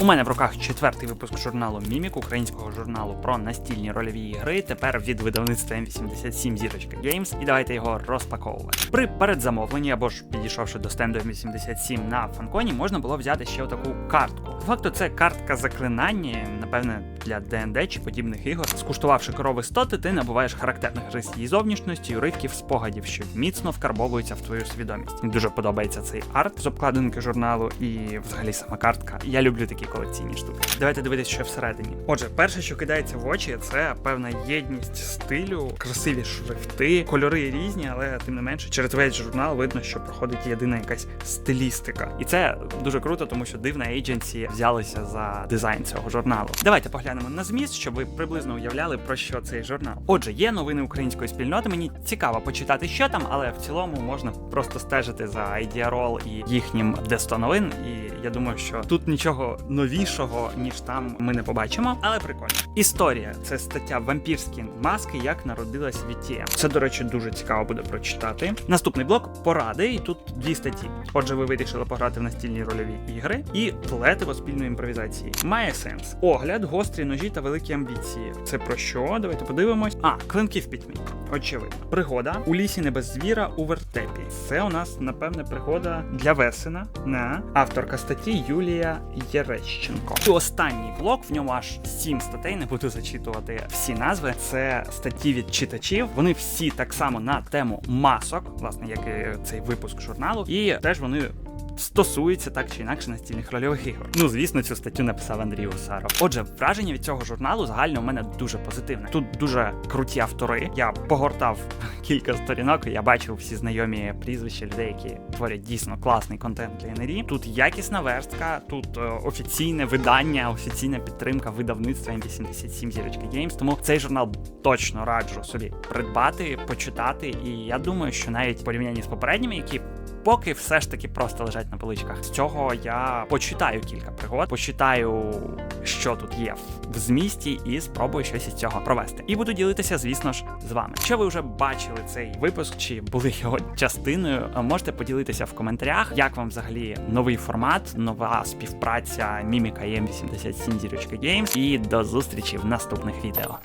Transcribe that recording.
У мене в руках четвертий випуск журналу Мімік, українського журналу про настільні рольові ігри. Тепер від видавництва М87 зірочка Games. І давайте його розпаковувати. При передзамовленні або ж підійшовши до стенду М87 на фанконі, можна було взяти ще отаку картку. Факту це картка заклинання, напевне, для ДНД чи подібних ігор. Скуштувавши корови стоти, ти набуваєш характерних рис її зовнішності, уривків, спогадів, що міцно вкарбовуються в твою свідомість. Мені дуже подобається цей арт з обкладинки журналу і взагалі сама картка. Я люблю такі колекційні штуки. Давайте дивитися, що всередині. Отже, перше, що кидається в очі, це певна єдність стилю, красиві шрифти, кольори різні, але тим не менше, через весь журнал видно, що проходить єдина якась стилістика. І це дуже круто, тому що дивна ейдженсі взялися за дизайн цього журналу. Давайте поглянемо на зміст, щоб ви приблизно уявляли про що цей журнал. Отже, є новини української спільноти. Мені цікаво почитати, що там, але в цілому можна просто стежити за IDROL і їхнім десто новин. І я думаю, що тут нічого новішого ніж там ми не побачимо, але прикольно. Історія це стаття вампірські маски, як народилась VTM. Це, до речі, дуже цікаво буде прочитати. Наступний блок поради, і тут дві статті. Отже, ви вирішили пограти в настільні рольові ігри і плетиво спільної імпровізації. Має сенс. Огляд, гострі ножі та великі амбіції. Це про що? Давайте подивимось. А, клинки в пітьмі. Очевидно. Пригода у лісі не без звіра у вертепі. Це у нас, напевне, пригода для Весена. На авторка статті Юлія Єрещенко. І останній блок, в ньому аж сім статей, не буду зачитувати всі назви. Це статті від читачів. Вони всі так само на тему масок, власне, як і цей випуск журналу, і теж вони. Стосується так чи інакше настільних рольових ігор. Ну, звісно, цю статтю написав Андрій Усаров. Отже, враження від цього журналу загально у мене дуже позитивне. Тут дуже круті автори. Я погортав кілька сторінок, я бачив всі знайомі прізвища людей, які творять дійсно класний контент для НРІ. Тут якісна верстка, тут е, офіційне видання, офіційна підтримка видавництва М87 зірочка Games. Тому цей журнал точно раджу собі придбати, почитати. І я думаю, що навіть в порівнянні з попередніми, які поки все ж таки просто лежать на поличках. З цього я почитаю кілька пригод, почитаю, що тут є в змісті, і спробую щось із цього провести. І буду ділитися, звісно ж, з вами. Якщо ви вже бачили цей випуск чи були його частиною, можете поділитися в коментарях, як вам взагалі новий формат, нова співпраця Міміка і М87 зірочка Games. І до зустрічі в наступних відео.